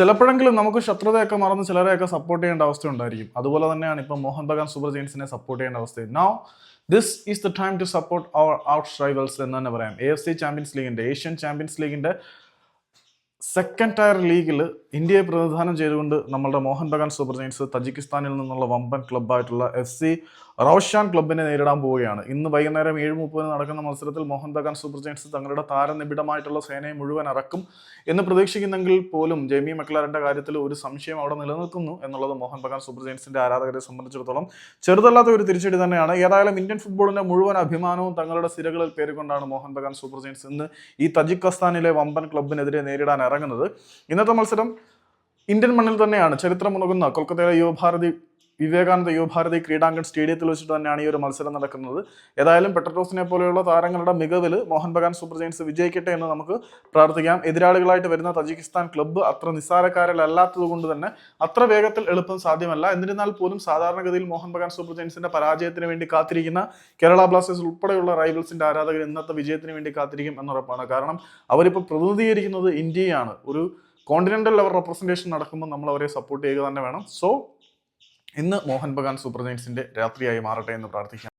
ചിലപ്പോഴെങ്കിലും നമുക്ക് ശത്രുതയൊക്കെ മറന്ന് ചിലരെയൊക്കെ സപ്പോർട്ട് ചെയ്യേണ്ട അവസ്ഥ ഉണ്ടായിരിക്കും. അതുപോലെ തന്നെയാണ് ഇപ്പം മോഹൻ ബഗാൻ സൂപ്പർ ജെയിൻസിനെ സപ്പോർട്ട് ചെയ്യേണ്ട അവസ്ഥ now this is the time to support our out rivals എന്ന് തന്നെ പറയാം. എ എഫ് സി ചാമ്പ്യൻസ് ലീഗിന്റെ ഏഷ്യൻ ചാമ്പ്യൻസ് ലീഗിന്റെ സെക്കൻഡ് ടയർ ലീഗിൽ ഇന്ത്യയെ പ്രതിനിധാനം ചെയ്തുകൊണ്ട് നമ്മളുടെ മോഹൻ ബഗാൻ സൂപ്പർ ജെയിൻസ് തജിക്കിസ്ഥാനിൽ നിന്നുള്ള വമ്പൻ ക്ലബ്ബായിട്ടുള്ള എഫ് സി റൌഷാൻ ക്ലബിനെ നേരിടാൻ പോവുകയാണ്. ഇന്ന് വൈകുന്നേരം ഏഴ് മുപ്പതിന് നടക്കുന്ന മത്സരത്തിൽ മോഹൻ ബഗാൻ സൂപ്പർ ജയൻസ് തങ്ങളുടെ താരനിബിഡമായിട്ടുള്ള സേനയെ മുഴുവൻ ഇറക്കും എന്ന് പ്രതീക്ഷിക്കുന്നെങ്കിൽ പോലും ജെമി മക്ലാറിന്റെ കാര്യത്തിൽ ഒരു സംശയം അവിടെ നിലനിൽക്കുന്നു എന്നുള്ളത് മോഹൻ ബഗാൻ സൂപ്പർ ജയൻസിന്റെ ആരാധകരെ സംബന്ധിച്ചിടത്തോളം ചെറുതല്ലാത്ത ഒരു തിരിച്ചടി തന്നെയാണ്. ഏതായാലും ഇന്ത്യൻ ഫുട്ബോളിന്റെ മുഴുവൻ അഭിമാനവും തങ്ങളുടെ സിരകളിൽ പേരിക്കൊണ്ടാണ് മോഹൻ ബഗാൻ സൂപ്പർ ജയൻസ് ഇന്ന് ഈ തജിക്കിസ്ഥാനിലെ വമ്പൻ ക്ലബിനെതിരെ നേരിടാൻ ഇറങ്ങുന്നത്. ഇന്നത്തെ മത്സരം ഇന്ത്യൻ മണ്ണിൽ തന്നെയാണ്. ചരിത്രമുണകുന്ന കൊൽക്കത്തയിലെ യുവഭാരതി വിവേകാനന്ദ യുവഭാരതി ക്രീഡാങ്കൺ സ്റ്റേഡിയത്തിൽ വെച്ചിട്ട് തന്നെയാണ് ഈ ഒരു മത്സരം നടക്കുന്നത്. ഏതായാലും പെട്രോസിനെ പോലെയുള്ള താരങ്ങളുടെ മികവിൽ മോഹൻ ബഗാൻ സൂപ്പർ ജയൻസ് വിജയിക്കട്ടെ എന്ന് നമുക്ക് പ്രാർത്ഥിക്കാം. എതിരാളികളായിട്ട് വരുന്ന തജിക്കിസ്ഥാൻ ക്ലബ്ബ് അത്ര നിസ്സാരക്കാരല്ലാത്തത് കൊണ്ട് തന്നെ അത്ര വേഗത്തിൽ എളുപ്പം സാധ്യമല്ല. എന്നിരുന്നാൽ പോലും സാധാരണഗതിയിൽ മോഹൻ ബഗാൻ സൂപ്പർ ജയൻസിന്റെ പരാജയത്തിന് വേണ്ടി കാത്തിരിക്കുന്ന കേരള ബ്ലാസ്റ്റേഴ്സ് ഉൾപ്പെടെയുള്ള റൈവൽസിന്റെ ആരാധകർ ഇന്നത്തെ വിജയത്തിന് വേണ്ടി കാത്തിരിക്കും എന്നുറപ്പാണ്. കാരണം അവരിപ്പോൾ പ്രതിനിധീകരിക്കുന്നത് ഇന്ത്യയാണ്. ഒരു കോണ്ടിനെന്റൽ ലെവൽ റെപ്രസെന്റേഷൻ നടക്കുമ്പോൾ നമ്മൾ അവരെ സപ്പോർട്ട് ചെയ്യുക തന്നെ വേണം. സോ ഇന്ന് മോഹൻ ബഗാൻ സൂപ്പർ ജയൻസിന്റെ രാത്രിയായി മാറട്ടെ എന്ന് പ്രാർത്ഥിക്കാം.